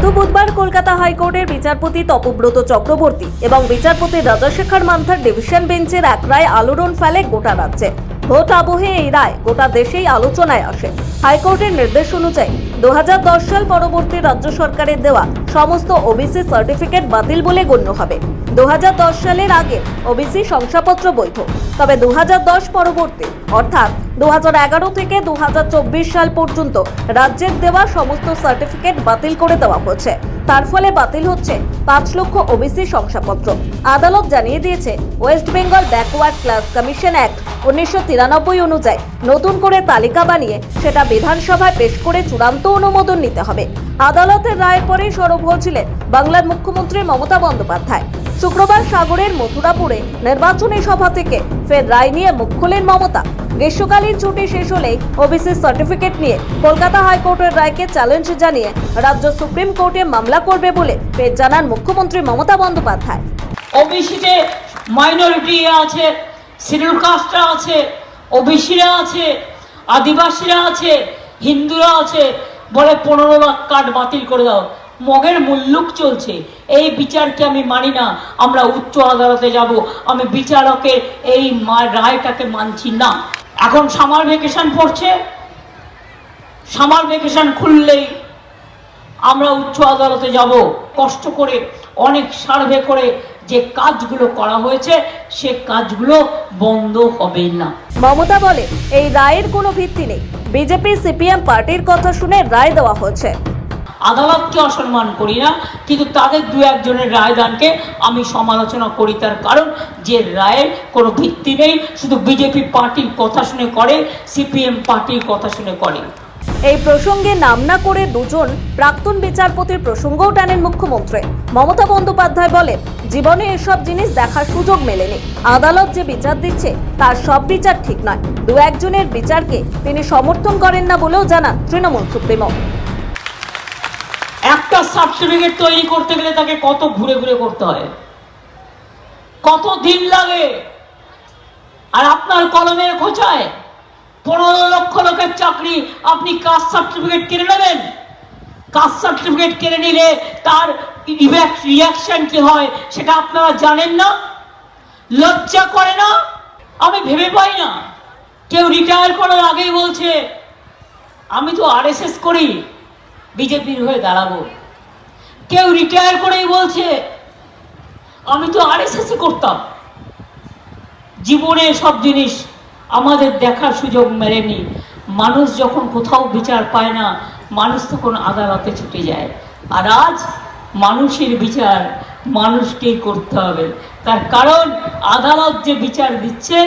গত বুধবার কলকাতা হাইকোর্টের বিচারপতি তপব্রত চক্রবর্তী এবং বিচারপতি রাজাশেখর মান্থার ডিভিশন বেঞ্চের এক রায় আলোড়ন ফেলে গোটা রাজ্যে। ভোট আবহে এই রায় গোটা দেশেই আলোচনায় আসে। হাইকোর্টের নির্দেশ অনুযায়ী দু হাজার দশ সাল পরবর্তী রাজ্য সরকারের দেওয়া সমস্ত ওবিসি সার্টিফিকেট বাতিল বলে গণ্য হবে। দু হাজার দশ সালের আগে ওবিসি শংসাপত্র বৈধ। তবে দু হাজার দশ পরবর্তী, অর্থাৎ দুহাজার এগারো থেকে দুহাজার চব্বিশ সাল পর্যন্ত রাজ্যের দেওয়া সমস্ত সার্টিফিকেট বাতিল করে দেওয়া হচ্ছে তার ফলে বাতিল হচ্ছে পাঁচ লক্ষ ওবিসি শংসাপত্র। আদালত জানিয়ে দিয়েছে, West Bengal backward class commission act উনিশশো তিরানব্বই অনুযায়ী নতুন করে তালিকা বানিয়ে সেটা বিধানসভায় পেশ করে চূড়ান্ত অনুমোদন নিতে হবে। আদালতের রায়ের পরেই সরব হয়েছিলেন বাংলার মুখ্যমন্ত্রী মমতা বন্দ্যোপাধ্যায়। শুক্রবার সাগরের মথুরাপুরে নির্বাচনী সভা থেকে ফের রায় নিয়ে মুখ খোলেন মমতা। গ্রীষ্মকালীন ছুটি শেষ হলেই ওবিসি সার্টিফিকেট নিয়ে কলকাতা হাইকোর্টের রায়কে চ্যালেঞ্জ জানিয়ে রাজ্য সুপ্রিম কোর্টে মামলা করবে বলে ফের জানান মুখ্যমন্ত্রী মমতা বন্দ্যোপাধ্যায়। ওবিসিতে মাইনরিটি আছে শিডিউল কাস্টরা আছে, ওবিসিরা আছে, আদিবাসীরা আছে, হিন্দুরা আছে, বলে পনেরো লাখ কার্ড বাতিল করে দাও। মগের মুল্লুক চলছে। এই বিচারকে আমি মানি না। আমরা উচ্চ আদালতে যাব। আমি বিচারকের এই রায়টাকে মানছি না। এখন সামার ভেকেশন পড়ছে। সামার ভেকেশন খুললেই আমরা উচ্চ আদালতে যাব। কষ্ট করে, অনেক সার্ভে করে যে কাজগুলো করা হয়েছে, সে কাজগুলো বন্ধ হবে না। মমতা বলে, এই রায়ের কোনো ভিত্তি নেই। বিজেপি, সিপিএম পার্টির কথা শুনে রায় দেওয়া হয়েছে। আদালতকে অসম্মান করি না, কিন্তু তাদের দু একজনের রায়দানকে আমি সমালোচনা করি তার কারণ যে রায়ের কোনো ভিত্তি নেই, শুধু বিজেপি পার্টির কথা শুনে করে, সিপিএম পার্টির কথা শুনে করে। এই প্রসঙ্গে নাম না করে দুজন প্রাক্তন বিচারপতির প্রসঙ্গও টানেন মুখ্যমন্ত্রী। মমতা বন্দ্যোপাধ্যায় বলেন, জীবনে এসব জিনিস দেখার সুযোগ মেলেনি। আদালত যে বিচার দিচ্ছে, তার সব বিচার ঠিক নয়। দু একজনের বিচারকে তিনি সমর্থন করেন না বলেও জানান তৃণমূল সুপ্রিমো। একটা সার্টিফিকেট তৈরি করতে গেলে তাকে কত ঘুরে ঘুরে করতে হয়? কত দিন লাগে? আর আপনার কলমের খোঁচায় পনেরো লক্ষ লোকের চাকরি আপনি কাস্ট সার্টিফিকেট কিনে নেবেন। কাস্ট সার্টিফিকেট কিনে নিলে তার রিয়াকশন কি হয় সেটা আপনারা জানেন না? লজ্জা করে না? আমি ভেবে পাই না। কেউ রিটায়ার করার আগেই বলছে, আমি তো আরএসএস করি, বিজেপির হয়ে দাঁড়াবো। কেউ রিটায়ার করেই বলছে, আমি তো আর আরএসএস করতাম। জীবনে সব জিনিস আমাদের দেখার সুযোগ মেলেনি। মানুষ যখন কোথাও বিচার পায় না, মানুষ তখন আদালতে ছুটে যায়। আর আজ মানুষের বিচার মানুষকেই করতে হবে। তার কারণ, আদালত যে বিচার দিচ্ছে,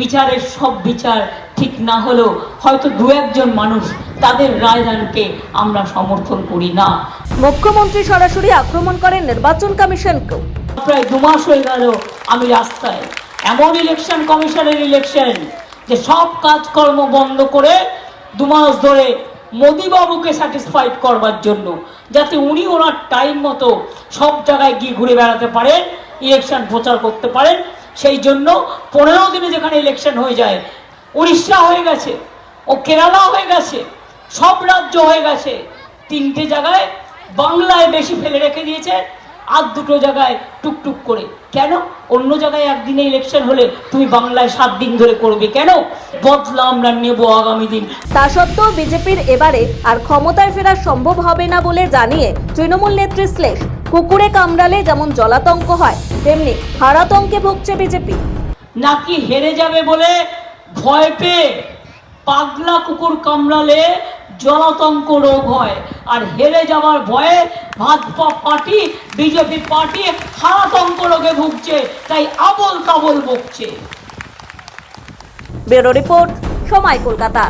বিচারের সব বিচার ঠিক না হলেও হয়তো দু একজন মানুষ তাদের রায়দানকে আমরা সমর্থন করি না। মুখ্যমন্ত্রী সরাসরি আক্রমণ করেন নির্বাচন কমিশনকেও। প্রায় দু মাস হয়ে গেল আমি রাস্তায়। এমন ইলেকশন কমিশনের ইলেকশন যে সব কাজকর্ম বন্ধ করে দু মাস ধরে মোদিবাবুকে স্যাটিসফাইড করবার জন্য, যাতে উনি ওনার টাইম মতো সব জায়গায় গিয়ে ঘুরে বেড়াতে পারেন ইলেকশন প্রচার করতে পারেন। সেই জন্য পনেরো দিনে যেখানে ইলেকশন হয়ে যায়, উড়িষ্যা হয়ে গেছে, ও কেরালা হয়ে গেছে, সব রাজ্য হয়ে গেছে। তিনটে জায়গায় বাংলায় বেশি ফেলে রেখে দিয়েছে আর দুটো জায়গায় টুকটুক করে। কেন? অন্য জায়গায় একদিনে ইলেকশন হলে তুমি বাংলায় সাত দিন ধরে করবে কেন? বদলা আমরা নেব আগামী দিন। তা সত্ত্বেও বিজেপির এবারে আর ক্ষমতায় ফেরা সম্ভব হবে না বলে জানিয়ে তৃণমূল নেত্রী শ্লেষ কুকুরে কামড়ালে যেমন জলাতঙ্ক হয় তেমনি হারাতঙ্কে ভুগছে বিজেপি। নাকি হেরে যাবে বলে ভয় পেয়ে পাগলা কুকুর কামড়ালে জলাতঙ্ক রোগ হয়, আর হেরে যাওয়ার ভয়ে ভাজপা পার্টি, বিজেপি পার্টি হারাতঙ্ক রোগে ভুগছে, তাই আবল তাবল ভুগছে ব্যুরো রিপোর্ট সময় কলকাতা।